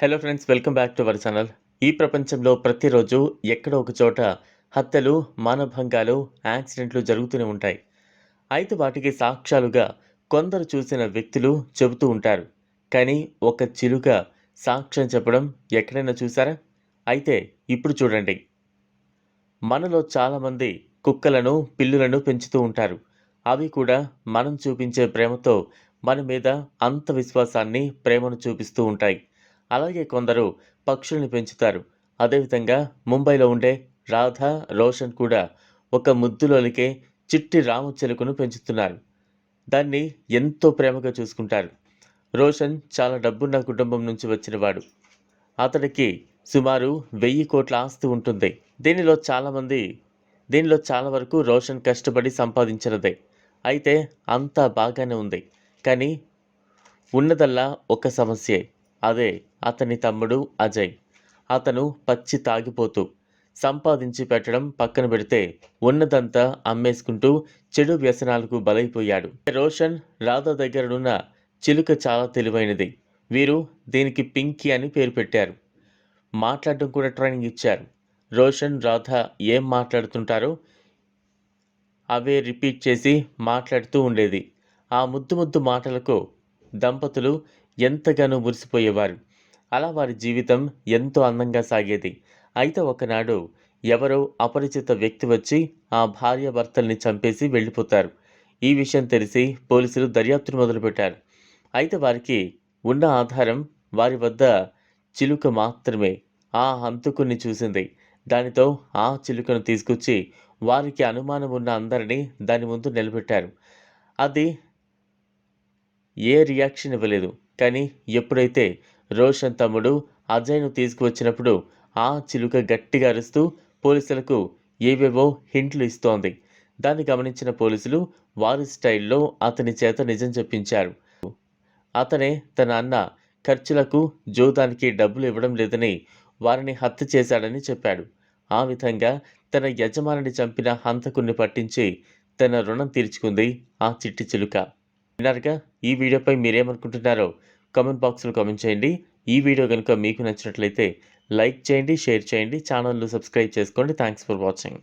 Hello friends welcome back to our channel ఈ ప్రపంచంలో ప్రతిరోజు ఎక్కడో ఒక చోట హత్యలు మానభంగాలు యాక్సిడెంట్లు జరుగుతూనే ఉంటాయి. అయితే వాటికి సాక్ష్యాలుగా కొందరు చూసిన వ్యక్తులు చెబుతూ ఉంటారు. కానీ ఒక చిలుక సాక్ష్యం చెప్పడం ఎక్కడైనా చూసారా అయితే ఇప్పుడు చూడండి. మనలో చాలామంది కుక్కలను పిల్లులను పెంచుతూ ఉంటారు. అవి కూడా మనం చూపించే ప్రేమతో మన మీద అంత విశ్వాసాన్ని ప్రేమను చూపిస్తూ ఉంటాయి. అలాగే కొందరు పక్షుల్ని పెంచుతారు. అదేవిధంగా ముంబైలో ఉండే రాధ రోషన్ కూడా ఒక ముద్దులోనికే చిట్టి రాము చెలుకను పెంచుతున్నారు. దాన్ని ఎంతో ప్రేమగా చూసుకుంటారు. రోషన్ చాలా డబ్బున్న కుటుంబం నుంచి వచ్చినవాడు. అతడికి సుమారు వెయ్యి కోట్ల ఆస్తి ఉంటుంది. దీనిలో చాలామంది దీనిలో చాలా వరకు రోషన్ కష్టపడి సంపాదించినదే. అయితే అంతా బాగానే ఉంది. కానీ ఉన్నదల్లా ఒక సమస్యే. అదే అతని తమ్ముడు అజయ్. అతను పచ్చి తాగిపోతూ సంపాదించి పెట్టడం పక్కన పెడితే ఉన్నదంతా అమ్మేసుకుంటూ చెడు వ్యసనాలకు బలైపోయాడు. రోషన్ రాధా దగ్గరనున్న చిలుక చాలా తెలివైనది. వీరు దీనికి పింకీ అని పేరు పెట్టారు. మాట్లాడడం కూడా ట్రైనింగ్ ఇచ్చారు. రోషన్ రాధ ఏం మాట్లాడుతుంటారో అవే రిపీట్ చేసి మాట్లాడుతూ ఉండేది. ఆ ముద్దు ముద్దు మాటలకు దంపతులు ఎంతగానో మురిసిపోయేవారు. అలా వారి జీవితం ఎంతో అందంగా సాగేది. అయితే ఒకనాడు ఎవరో అపరిచిత వ్యక్తి వచ్చి ఆ భార్యాభర్తల్ని చంపేసి వెళ్ళిపోతారు. ఈ విషయం తెలిసి పోలీసులు దర్యాప్తును మొదలుపెట్టారు. అయితే వారికి ఉన్న ఆధారం వారి వద్ద చిలుక మాత్రమే. ఆ హంతకుని చూసింది. దానితో ఆ చిలుకను తీసుకొచ్చి వారికి అనుమానం ఉన్న అందరినీ దాని ముందు నిలబెట్టారు. అది ఏ రియాక్షన్ ఇవ్వలేదు. కానీ ఎప్పుడైతే రోషన్ తమ్ముడు అజయ్ను తీసుకువచ్చినప్పుడు ఆ చిలుక గట్టిగా అరుస్తూ పోలీసులకు ఏవేవో హింట్లు ఇస్తోంది. దాన్ని గమనించిన పోలీసులు వారి స్టైల్లో అతని చేత నిజం చెప్పించారు. అతనే తన అన్న ఖర్చులకు జోదానికి డబ్బులు ఇవ్వడం లేదని వారిని హత్య చేశాడని చెప్పాడు. ఆ విధంగా తన యజమానిని చంపిన హంతకుణ్ణి పట్టించి తన రుణం తీర్చుకుంది ఆ చిట్టి చిలుక. విన్నారుగా? ఈ వీడియోపై మీరేమనుకుంటున్నారో కామెంట్ బాక్స్లో కామెంట్ చేయండి. ఈ వీడియో కనుక మీకు నచ్చినట్లయితే లైక్ చేయండి షేర్ చేయండి ఛానల్ను సబ్స్క్రైబ్ చేసుకోండి. Thanks for watching.